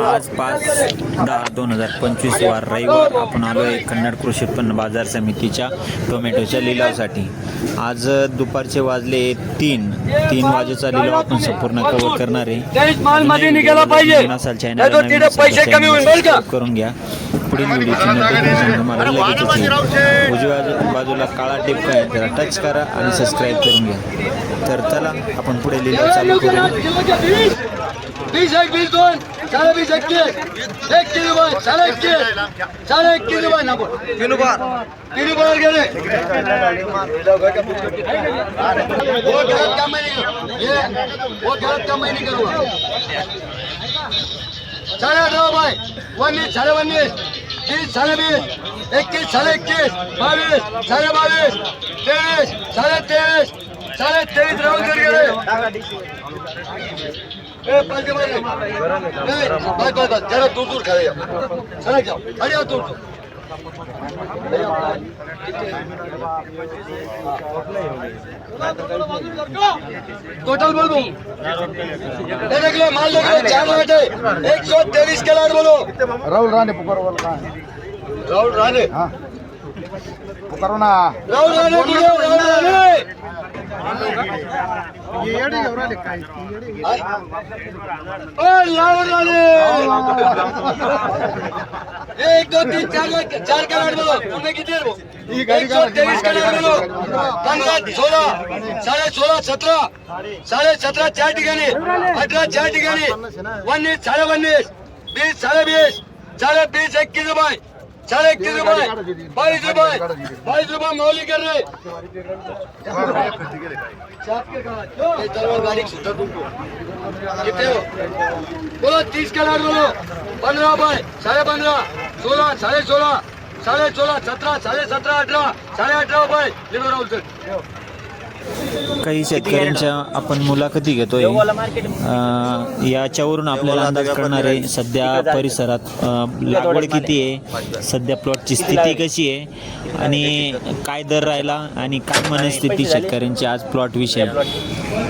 आज पाच दहा दोन हजार पंचवीस वार रविवार आपण आलो आहे कन्नड कृषी उत्पन्न बाजार समितीच्या टोमॅटोच्या लिलावासाठी. आज दुपारचे वाजले तीन. तीन वाजेचा लिलाव आपण संपूर्ण कव्हर करणार आहे. करून घ्या. पुढील व्हिडिओची तुम्हाला उजव्या बाजू- बाजूला काळा टिप आहे त्याला टच करा आणि सबस्क्राईब करून घ्या. तर चला आपण पुढे लिलाव चालू करू. बाय साडे एकतीस साडे एक किलो बाय नको किलो बार किलो बार गेले. वो गलत काम नहीं। ये वो गलत काम नहीं करूँगा साढ़े अठारह बाय उन्नीस साढ़े उन्नीस बीस साढ़े बीस इक्कीस साढ़े इक्कीस बाईस साढ़े बाईस तेईस साढ़े तेईस साढ़े तेईस राउंड कर गए ए, पाच के मारे. नहीं, बस बस बस जरा दूर दूर खड़े जाओ खड़े जाओ खड़े जाओ दूर दूर टोटल बोल दो देख लो माल देख लो चार लाख है एक सौ तेईस के लाख बोलो राहुल राणे पुकारवाल का राहुल राणे हा पुकारो ना राहुल राणे बोलो राहुल राणे ओ राहुल राणे एक दो तीन चार चार के लाख बोलो तुमने कितने बोलो एक सौ तेईस के लाख बोलो पंद्रह सोलह साढ़े सोलह सत्रह साढ़े सत्रह चार ठिकाणी. अठरा चार ठिकाणी. उन्नीस साढ़े उन्नीस बीस साढ़े बीस. साढ़े बीस इक्कीस रुपये साढ़े इक्कीस रुपये बाईस रुपये बाईस रुपये मौली कर रहे दरबार बारीक सुद्धा तुमको. कितने हो. बोलो तीस का लाख बोलो. पंद्रह बाय. साढ़े पंद्रह सोलह साढ़े सोलह साढ़े सोलह सत्रह साढ़े सत्रह अठारह साढ़े अठारह बाय. लिखो राहुल सर काही शेतकऱ्यांच्या आपण मुलाखती घेतोय. अं, याच्यावरून आपल्याला अंदाज करणार आहे सध्या परिसरात अं, लागवड किती आहे सध्या प्लॉटची स्थिती कशी आहे आणि काय दर राहिला आणि काय मनस्थिती शेतकऱ्यांची आज प्लॉट विषय.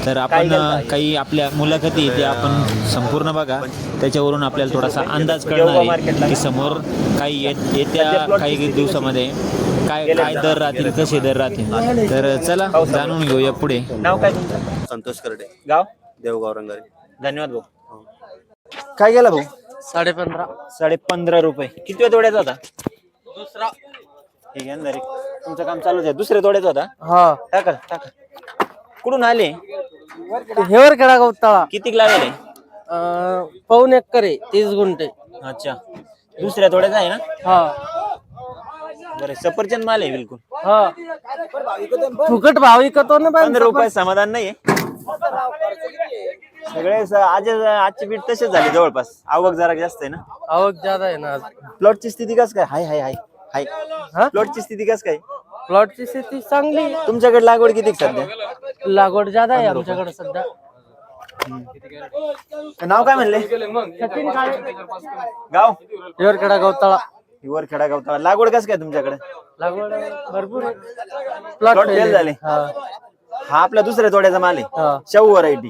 तर आपण अं, काही आपल्या मुलाखती ते आपण संपूर्ण बघा. त्याच्यावरून आपल्याला थोडासा अंदाज कळणार आहे की समोर काही येत- येत्या काही दिवसामध्ये काय काय दर राहतील कसे दर राहतील? तर चला जाणून घेऊया पुढे. नाव काय तुमचं? संतोष करडे. गाव? देवगाव रंगारी धन्यवाद भाऊ. काय गेला भाऊ? साडे पंधरा साडे पंधरा रुपये. किती तोड्याचा होता? दुसरा. हे घ्या ना direct. तुमचं काम चालूच आहे दुसऱ्या तोड्याचा होता? हा. टाका टाका कुठून आले? हेवर खेळा गवताळा. किती लागले? पाऊन एकर आहे तीस गुंठे. अच्छा. दुसऱ्या तोड्याचा आहे ना? हा. बरं सफरचंद माल आहे बिलकुल. हा. फुकट भाव विकतो ना पण पंधरा रुपये समाधान नाहीये. सगळे स- आज आजची बीट तसेच झाले जवळपास. आवक जरा जास्त आहे ना. आवक ज्यादा आहे ना आज. प्लॉटची स्थिती कस काय? हाय हाय हाय हाय. हा? प्लॉटची स्थिती कस काय? प्लॉटची स्थिती चांगली आहे. तुमच्याकडे लागवड किती सध्या? लागवड ज्यादा आहे आमच्याकडे सध्या. नाव काय म्हणले? सचिन काळे. गाव? हेवर खेळा गवताळा. हिवर खेडा गावता लागवड कस काय तुमच्याकडे? लागवड भरपूर Plot प्लॉट fail झाले. हा. आपला दुसऱ्या तोड्याचा माल आहे. हा. शाहू व्हरायटी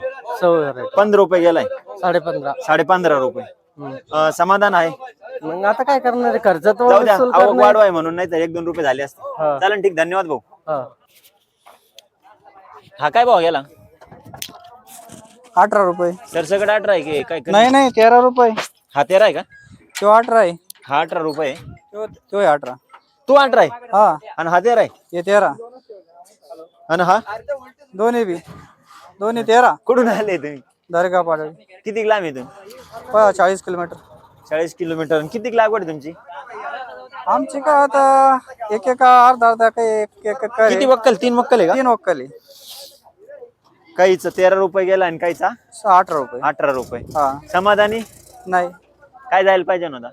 पंधरा रुपये गेलाय. साडे पंधरा साडे पंधरा रुपये. अं, समाधान आहे? मग आता काय करणार? आहे? खर्च तर जाऊ द्या. वसूल आवक करणार. वाढवाय म्हणून नाही तर एक दोन रुपये झाले असते. हा. चालेल ठीक. धन्यवाद भाऊ. हा. हा काय भाव गेला? अठरा रुपये. सरसकट अठरा आहे की? काय नाही नाही तेरा रुपये. हा तेरा आहे का? तो अठरा आहे. हा अठरा रुपये आहे. तो तो आहे अठरा. तू अठरा आहे? हा. आणि हा तेरा आहे? हे तेरा. आणि हा? दोन्ही बी. दोन्ही तेरा. कुठून आले तुम्ही? दर्गा पाडळी किती लांब आहे तुम्ही? चाळीस किलोमीटर. चाळीस किलोमीटर. आणि किती लागवड आहे तुमची? आमची का आता एक एक अर्धा अर्धा काही एक एक एकर आहे. किती वक्कल? तीन वक्कल आहे का? तीन वक्कली काहीच तेरा रुपये गेला आणि काहीचा? अठरा रुपये. अठरा रुपये. हा. समाधानी? नाही. काय जायला पाहिजे नव्हता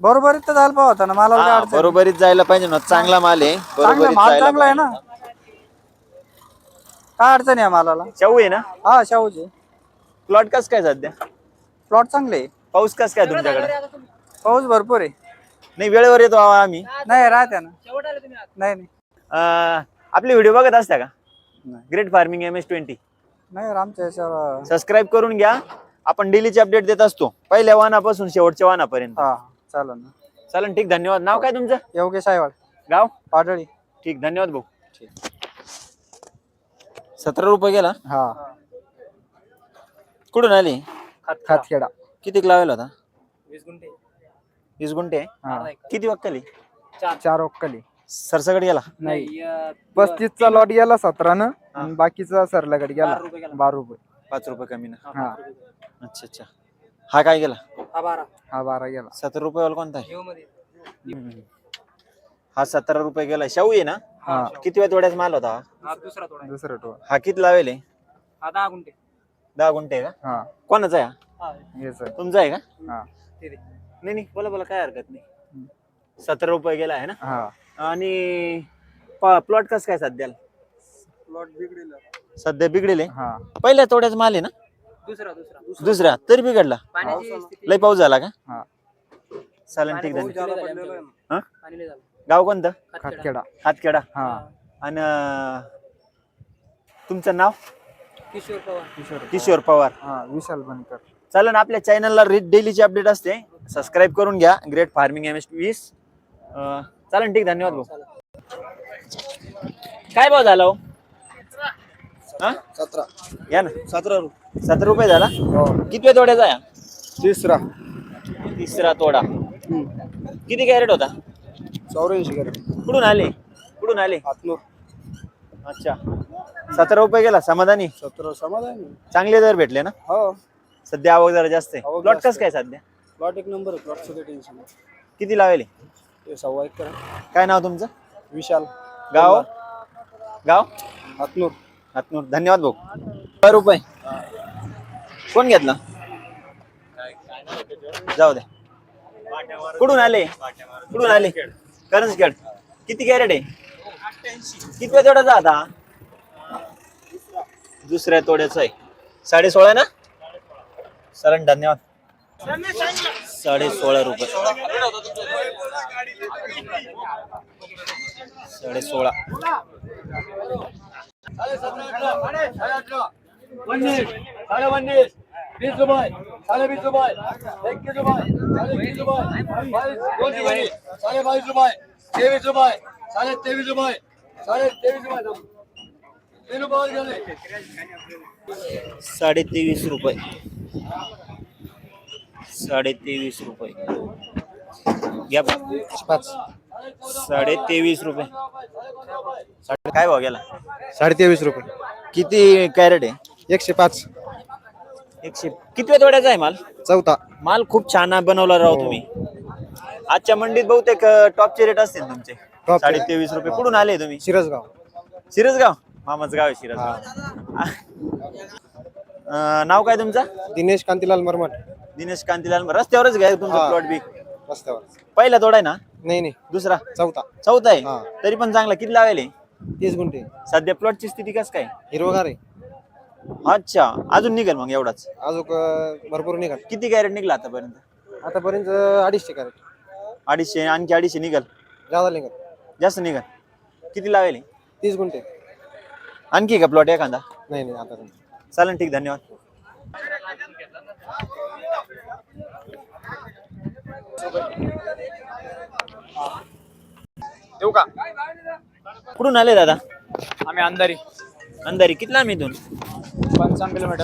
बरोबर इथं झालं होता ना मला हा, बरोबरीत जायला पाहिजे नव्हतं चांगला माल आहे चांगला बरोबरीत माल जायला चांगला आहे ना? काय अडचण आहे मालाला? शाहू आहे ना? हा शाहूचे प्लॉट कस काय सध्या? प्लॉट चांगले आहे. पाऊस कस काय तुमच्याकडे? पाऊस भरपूर आहे. नाही वेळेवर येतो आम्ही. नाही राहत्या ना. नाही नाही. अं, आपले व्हिडिओ बघत असता का? Great farming M S twenty नाही आमच्या याच्यावर सबस्क्राईब करून घ्या. आपण डेलीचे अपडेट देत असतो. पहिल्या वाहनापासून शेवटच्या वाहनापर्यंत हा. चालेल ना. चालेल ठीक धन्यवाद. नाव काय तुमचं? योगेश आयवाड. गाव? पाडळी ठीक धन्यवाद भाऊ. सतरा रुपये गेला? हा. कुठून आले? खातखेडा. किती लावेल होता? वीस गुंठे. हा. किती वक्कली? चार. ओक्कली सरसकट गेला? नाही. पस्तीसचा लॉट गेला सतरानं आणि बाकीचा सरलागड गेला. बारा रुपये. पाच रुपये कमी ना. हा. अच्छा अच्छा. हा काय गेला हा बारा. गेला. सतरा रुपये कोणता आहे? हम्म. हा सतरा रुपये गेला. शाहू आहे ना? हा. किती वेळ थोड्याच माल होता? हा? दुसरं टोळ हा किती लावेल हे? दहा गुंठे. का? हा. कोणाचा आहे हा? हेच आहे. तुमचा आहे का? हा. नाही नाही बोला बोला काय हरकत नाही. सतरा रुपये गेला आहे ना? हा. आणि प्लॉट कस काय सध्याला? सध्या बिघडेल आहे. हा. पहिल्या तोड्याच माल आहे ना? दुसरा तरी बिघडला. लय पाऊस झाला का? हा. चालेल ठीक आहे हा? गाव कोणतं? खातखेडा. हातखेडा हा. आणि अं, तुमचं नाव? किशोर किशोर पवार. हा विशाल बनकर. चालेल आपल्या चॅनलला रेट डेलीची अपडेट असते. सबस्क्राईब करून घ्या. ग्रेट फार्मिंग एम एस वीस. अं, चालेल ठीक धन्यवाद भाऊ. काय भाव झाला हो? हा? सतरा. या ना. सतरा सतरा रुपये झाला? हो. किती वेळ तोड्याचा आहे तिसरा. तिसरा तोडा. किती कॅरेट होता? चौऱ्याऐंशी कुठून आले? कुठून आले? आतनूर अच्छा. सतरा रुपये गेला. समाधानी? सतरा समाधान. चांगले दर भेटले ना? हो. सध्या आवक जरा जास्त आहे. आवक प्लॉट जास्त कस काय सध्या? प्लॉट एक नंबर प्लॉटचं काही टेन्शन किती लावेले? ते सव्वा एक करा. काय नाव तुमचं? विशाल. गाव? गाव? आतनूर हातनूर धन्यवाद भाऊ. काय रुपये. कोण घेतला? जाऊ दे कुठून आले? कुठून आले? करंजखेड. किती कॅरेट आहे? किती तोड्याचा आता? दुसऱ्या तोड्याचा आहे. साडे सोळा ना? सर धन्यवाद. साडे सोळा रुपये. साडे सोळा साडे सतरा साडे अठरा साडे उन्नीस वीस रुपये. साडे वीस रुपये. एकवीस रुपये साडे वीस रुपये बावीस दोन ठिकाणी साडे बावीस रुपये तेवीस रुपये साडे तेवीस रुपये साडे तेवीस रुपये तीन रुपये गेले साडे तेवीस रुपये साडे तेवीस रुपये घ्या पाच. साडे तेवीस रुपये काय भाव गेला? साडे तेवीस रुपये. किती कॅरेट आहे? एकशे पाच. एकशे किती तोड्याचा आहे माल? चौथा. माल खूप छान बनवला राव तुम्ही. आजच्या मंडीत बहुतेक टॉपचे रेट असतील तुमचे. Top. साडे तेवीस रुपये. कुठून आले तुम्ही? शिरसगाव. शिरसगाव? मामाचं गाव आहे शिरसगाव. अं, नाव काय तुमचं? दिनेश कांतीलाल मरमट. दिनेश कांतीलाल रस्त्यावरच घ्या तुमचं हा. Plot B. रस्त्यावर. पहिला तोडा आहे ना? नाही नाही. दुसरा. चौथा. चौथा आहे. तरी पण चांगला. किती लावेल तीस गुंठे. सध्या प्लॉटची स्थिती कस काय? हिरवगार आहे. अच्छा. अजून निघेल मग एवढाच? अजून भरपूर निघाल. किती कॅरेट निघला आतापर्यंत? आतापर्यंत अडीचशे कॅरेट. अडीचशे आणखी अडीचशे निघल? जादा निघाल. जास्त निघल. किती लावेल तीस गुंठे. आणखी का प्लॉट एखादा? नाही नाही आता नाही. चालेल ठीक धन्यवाद. येऊ का? कुठून आले दादा? आम्ही अंधारी. अंधारी. किती लांब इथून? पंचावन्न किलोमीटर.